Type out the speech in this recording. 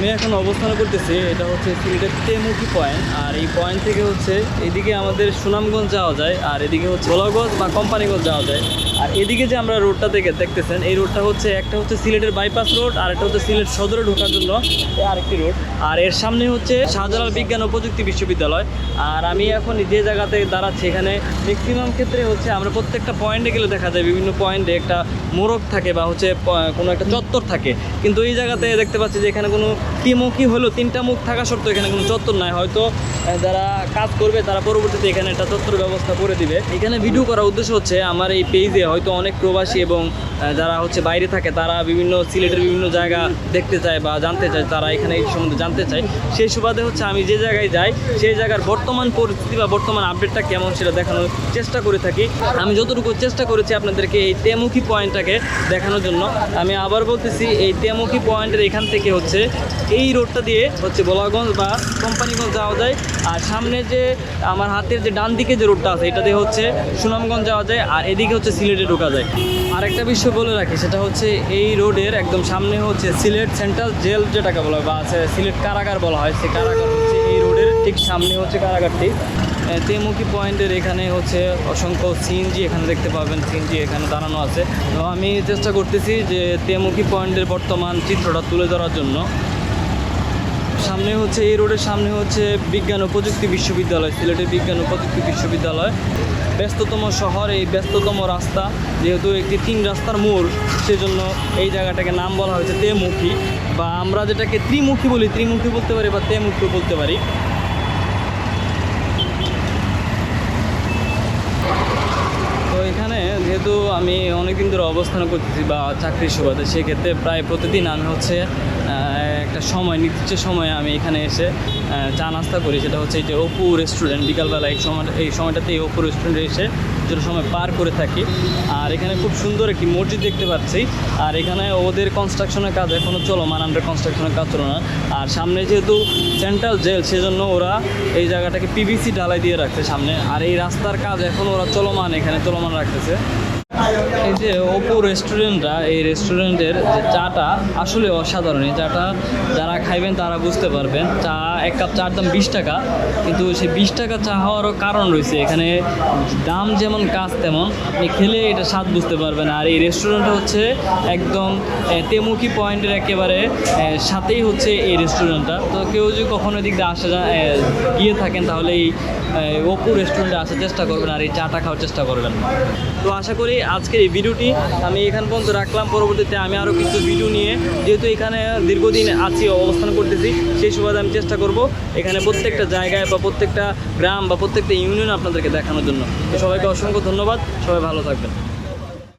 আমি এখন অবস্থান করতেছি, এটা হচ্ছে সিলেটের তেমুখী পয়েন্ট আর এই পয়েন্ট থেকে হচ্ছে এদিকে আমাদের সুনামগঞ্জ যাওয়া যায়, আর এদিকে হচ্ছে গোলাগঞ্জ বা কোম্পানিগঞ্জ যাওয়া যায়। আর এদিকে যে আমরা রোডটা দেখে দেখতেছেন, এই রোডটা হচ্ছে একটা হচ্ছে সিলেটের বাইপাস রোড আর একটা হচ্ছে সিলেট সদরে ঢোকার জন্য আরেকটি রোড আর এর সামনে হচ্ছে শাহজালাল বিজ্ঞান ও প্রযুক্তি বিশ্ববিদ্যালয়। আর আমি এখন যে জায়গাতে দাঁড়াচ্ছি এখানে ম্যাক্সিমাম ক্ষেত্রে হচ্ছে আমরা প্রত্যেকটা পয়েন্টে গেলে দেখা যায় বিভিন্ন পয়েন্টে একটা মোড়ক থাকে বা হচ্ছে কোনো একটা চত্বর থাকে। কিন্তু এই জায়গাতে দেখতে পাচ্ছি যে এখানে কোনো ত্রিমুখী হলো, তিনটা মুখ থাকা সত্ত্বেও এখানে কোনো চত্বর নাই। হয়তো যারা কাজ করবে, তারা পরবর্তীতে এখানে একটা চত্বর ব্যবস্থা করে দিবে। এখানে ভিডিও করার উদ্দেশ্য হচ্ছে, আমার এই পেজে হয়তো অনেক প্রবাসী এবং যারা হচ্ছে বাইরে থাকে, তারা বিভিন্ন সিলেটের বিভিন্ন জায়গা দেখতে চায় বা জানতে চায়, তারা এখানে এই সম্বন্ধে জানতে চায়। সেই সুবাদে হচ্ছে আমি যে জায়গায় যাই, সেই জায়গার বর্তমান পরিস্থিতি বা বর্তমান আপডেটটা কেমন সেটা দেখানোর চেষ্টা করে থাকি। আমি যতটুকু চেষ্টা করেছি আপনাদেরকে এই তেমুখী পয়েন্টটাকে দেখানোর জন্য, আমি আবার বলতেছি, এই তেমুখী পয়েন্টের এখান থেকে হচ্ছে এই রোডটা দিয়ে হচ্ছে বলাগঞ্জ বা কোম্পানিগঞ্জ যাওয়া যায়। আর সামনে যে আমার হাতের যে ডান দিকে যে রোডটা আছে, এটা দিয়ে হচ্ছে সুনামগঞ্জ যাওয়া যায়, আর এদিকে হচ্ছে সিলেটে ঢোকা যায়। আর একটা বিষয় বলে রাখি, সেটা হচ্ছে এই রোডের একদম সামনে হচ্ছে সিলেট সেন্ট্রাল জেল যেটাকে বলা হয়, বা আছে সিলেট কারাগার বলা হয়, সেই কারাগার হচ্ছে এই রোডের ঠিক সামনে হচ্ছে কারাগারটি। তেমুখী পয়েন্টের এখানে হচ্ছে অসংখ্য সিএনজি এখানে দেখতে পাবেন, সিএনজি এখানে দাঁড়ানো আছে। তো আমি চেষ্টা করতেছি যে তেমুখী পয়েন্টের বর্তমান চিত্রটা তুলে ধরার জন্য। সামনে হচ্ছে, এই রোডের সামনে হচ্ছে বিজ্ঞান ও প্রযুক্তি বিশ্ববিদ্যালয়, সিলেটের বিজ্ঞান ও প্রযুক্তি বিশ্ববিদ্যালয়। ব্যস্ততম শহর, এই ব্যস্ততম রাস্তা, যেহেতু একটি তিন রাস্তার মোড়, সেজন্য এই জায়গাটাকে নাম বলা হয়েছে তেমুখী বা আমরা যেটাকে ত্রিমুখী বলি, ত্রিমুখী বলতে পারি বা তেমুখী বলতে পারি। তো এখানে যেহেতু আমি অনেকদিন ধরে অবস্থান করতেছি বা চাকরির সুবাদে, সেক্ষেত্রে প্রায় প্রতিদিন আমি হচ্ছে একটা সময়, নির্দিষ্ট সময়ে আমি এখানে এসে চা নাস্তা করি। সেটা হচ্ছে এই যে অপু রেস্টুরেন্ট বিকালবেলা এই সময়, এই সময়টাতে এই অপু রেস্টুরেন্টে এসে কিছুটা সময় পার করে থাকি। আর এখানে খুব সুন্দর একটি মসজিদ দেখতে পাচ্ছি। আর এখানে ওদের কনস্ট্রাকশনের কাজ এখনও চলমান আন্ডার কনস্ট্রাকশনের কাজ চলো না। আর সামনে যেহেতু সেন্ট্রাল জেল সেজন্য ওরা এই জায়গাটাকে পিভিসি ঢালাই দিয়ে রাখছে সামনে। আর এই রাস্তার কাজ এখন ওরা চলমান, এখানে চলমান রাখতেছে। এই যে ওপো রেস্টুরেন্টটা এই রেস্টুরেন্টের যে চাটা আসলে অসাধারণ। এই চাটা যারা খাইবেন তারা বুঝতে পারবেন। চা, এক কাপ চার দাম বিশ টাকা। কিন্তু সেই বিশ টাকা চা হওয়ারও কারণ রয়েছে। এখানে দাম যেমন কাজ তেমন, আপনি খেলে এটা স্বাদ বুঝতে পারবেন। আর এই রেস্টুরেন্টটা হচ্ছে একদম তেমুখী পয়েন্টের একেবারে সাথেই হচ্ছে এই রেস্টুরেন্টটা তো কেউ যদি কখনো এদিক দিয়ে আসা গিয়ে থাকেন তাহলে এই ওপো রেস্টুরেন্টে আসার চেষ্টা করবেন আর এই চাটা খাওয়ার চেষ্টা করবেন। তো আশা করি আজকের এই ভিডিওটি আমি এখান পর্যন্ত রাখলাম। পরবর্তীতে আমি আরও কিছু ভিডিও নিয়ে যেহেতু এখানে দীর্ঘদিন আছি, অবস্থান করতেছি, সেই সুবাদে আমি চেষ্টা করব এখানে প্রত্যেকটা জায়গায় বা প্রত্যেকটা গ্রাম বা প্রত্যেকটা ইউনিয়ন আপনাদেরকে দেখানোর জন্য। তো সবাইকে অসংখ্য ধন্যবাদ। সবাই ভালো থাকবেন।